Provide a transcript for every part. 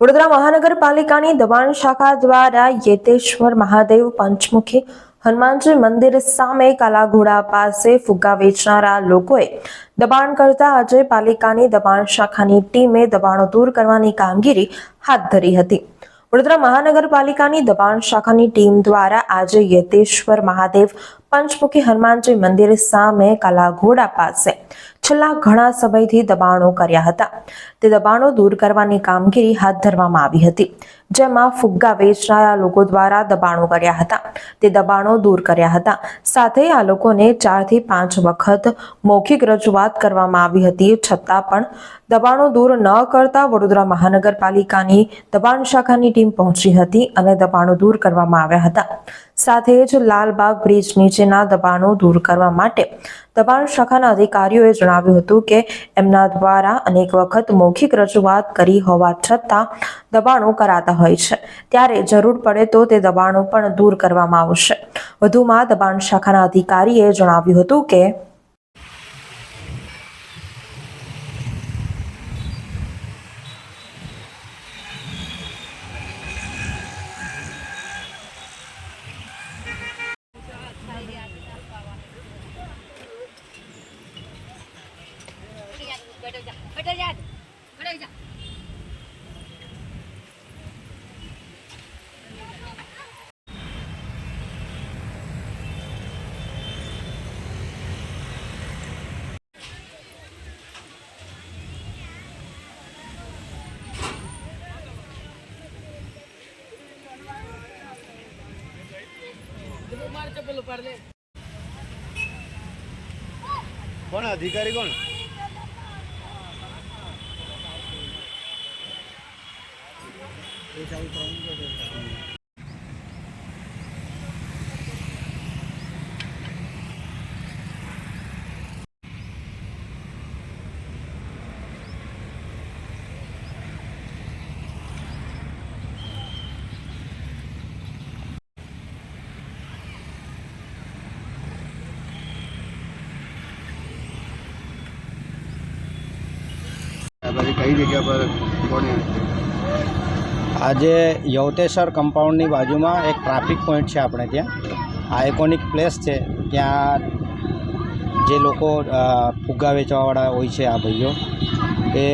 વડોદરા મહાનગરપાલિકાની દબાણ શાખા દ્વારા યેતેશ્વર મહાદેવ પંચમુખી હનુમાનજી મંદિર સામે કાલાઘોડા પાસે ફુગ્ગા વેચનારા લોકોએ દબાણ કરતા આજે પાલિકાની દબાણ શાખાની ટીમે દબાણો દૂર કરવાની કામગીરી હાથ ધરી હતી. વડોદરા મહાનગરપાલિકાની દબાણ શાખાની ટીમ દ્વારા આજે યેતેશ્વર મહાદેવ પંચમુખી હનુમાનજી મંદિર સામે કાલાઘોડા પાસે છેલ્લા ઘણા સમયથી દબાણો કર્યા હતા. તે દબાણો દૂર કરવાની કામગીરી હાથ ધરવામાં આવી હતી, જેમાં ફુગ્ગા વેચનારા લોકો દ્વારા દબાણો કર્યા હતા. તે દબાણો દૂર કર્યા હતા. સાથે આ લોકોને ચારથી પાંચ વખત મૌખિક રજૂઆત કરવામાં આવી હતી, છતાં પણ દબાણો દૂર ન કરતા વડોદરા મહાનગરપાલિકાની દબાણ શાખાની ટીમ પહોંચી હતી અને દબાણો દૂર કરવામાં આવ્યા હતા. સાથે જ લાલબાગ બ્રિજ નીચેના દબાણો દૂર કરવા માટે દબાણ શાખાના અધિકારીઓએ જણાવ્યું હતું કે, એમના દ્વારા અનેક વખત મૌખિક રજૂઆત કરી હોવા છતાં દબાણો કરાતા હોય છે. ત્યારે જરૂર પડે તો તે દબાણો પણ દૂર કરવામાં આવશે. વધુમાં દબાણ શાખાના અધિકારીએ જણાવ્યું હતું કે બેઠો જા કોણ અધિકારી કોણ? આ આજે યવતેશ્વર કમ્પાઉન્ડની બાજુમાં એક ટ્રાફિક પોઈન્ટ છે આપણે ત્યાં. આઇકોનિક પ્લેસ છે. ત્યાં જે લોકો ફુગ્ગા વેચવાવાળા હોય છે આ ભાઈઓ, એ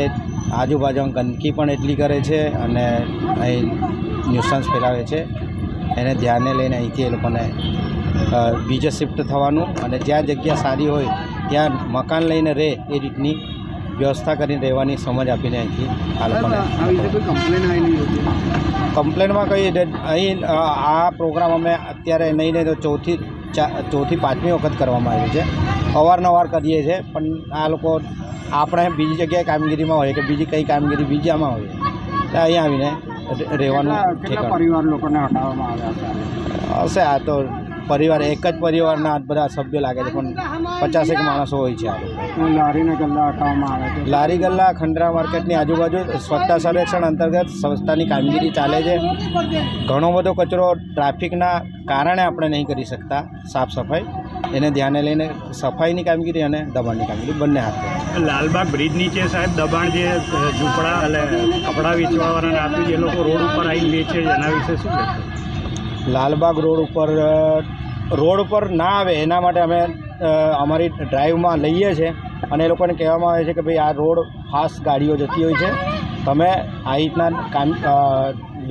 આજુબાજુમાં ગંદકી પણ એટલી કરે છે અને અહીં ન્યુસન્સ ફેલાવે છે. એને ધ્યાને લઈને અહીંથી એ લોકોને બીજે શિફ્ટ થવાનું અને જ્યાં જગ્યા સારી હોય, ત્યાં મકાન લઈને રહે એ રીતની વ્યવસ્થા કરીને રહેવાની સમજ આપીને અહીંથી આ લોકોને કમ્પ્લેનમાં કઈ અહીં આ પ્રોગ્રામ અમે અત્યારે નહીં નહીં તો ચોથી ચોથી પાંચમી વખત કરવામાં આવ્યું છે. અવારનવાર કરીએ છીએ પણ આ લોકો આપણે બીજી જગ્યાએ કામગીરીમાં હોય કે બીજી કઈ કામગીરી બીજામાં હોય તો અહીંયા આવીને રહેવાનું. પરિવાર લોકોને હટાવવામાં આવ્યા હશે આ તો પરિવાર એક જ પરિવારના બધા સભ્યો લાગે છે પણ પચાસેક માણસો હોય છે આ લારીને ગલ્લા હટાવવામાં આવે છે. લારી ગલ્લા ખંડરા માર્કેટની આજુબાજુ સ્વચ્છતા સર્વેક્ષણ અંતર્ગત સંસ્થાની કામગીરી ચાલે છે. ઘણો બધો કચરો ટ્રાફિકના કારણે આપણે નહીં કરી શકતા સાફ સફાઈ. એને ધ્યાને લઈને સફાઈની કામગીરી અને દબાણની કામગીરી બંને હાથ લાલબાગ બ્રિજ નીચે સાહેબ દબાણ જે ઝૂંપડા એટલે કપડાં વેચવાવાળાને આપ્યું એ લોકો રોડ ઉપર આવીને વેચે છે એના વિશે શું કહેશો? લાલબાગ રોડ ઉપર રોડ ઉપર ના આવે એના માટે અમે અમારી ડ્રાઈવમાં લઈએ છીએ અને એ લોકોને કહેવામાં આવે છે કે ભાઈ આ રોડ ફાસ્ટ ગાડીઓ જતી હોય છે. તમે આ રીતના કામ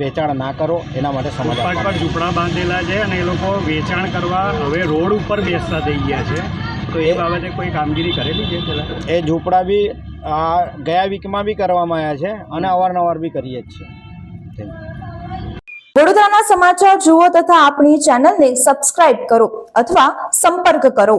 વેચાણ ના કરો એના માટે સમજ પર ઝૂંપડા બાંધેલા છે અને એ લોકો વેચાણ કરવા હવે રોડ ઉપર બેસતા થઈ ગયા છે. તો એ બાબતે કોઈ કામગીરી કરેલી છે એ ઝૂંપડા બી આ ગયા વીકમાં બી કરવામાં આવ્યા છે અને અવારનવાર બી કરીએ જ છીએ. તેમ. વડોદરાના સમાચાર જુઓ તથા આપણી ચેનલને સબસ્ક્રાઇબ કરો અથવા સંપર્ક કરો.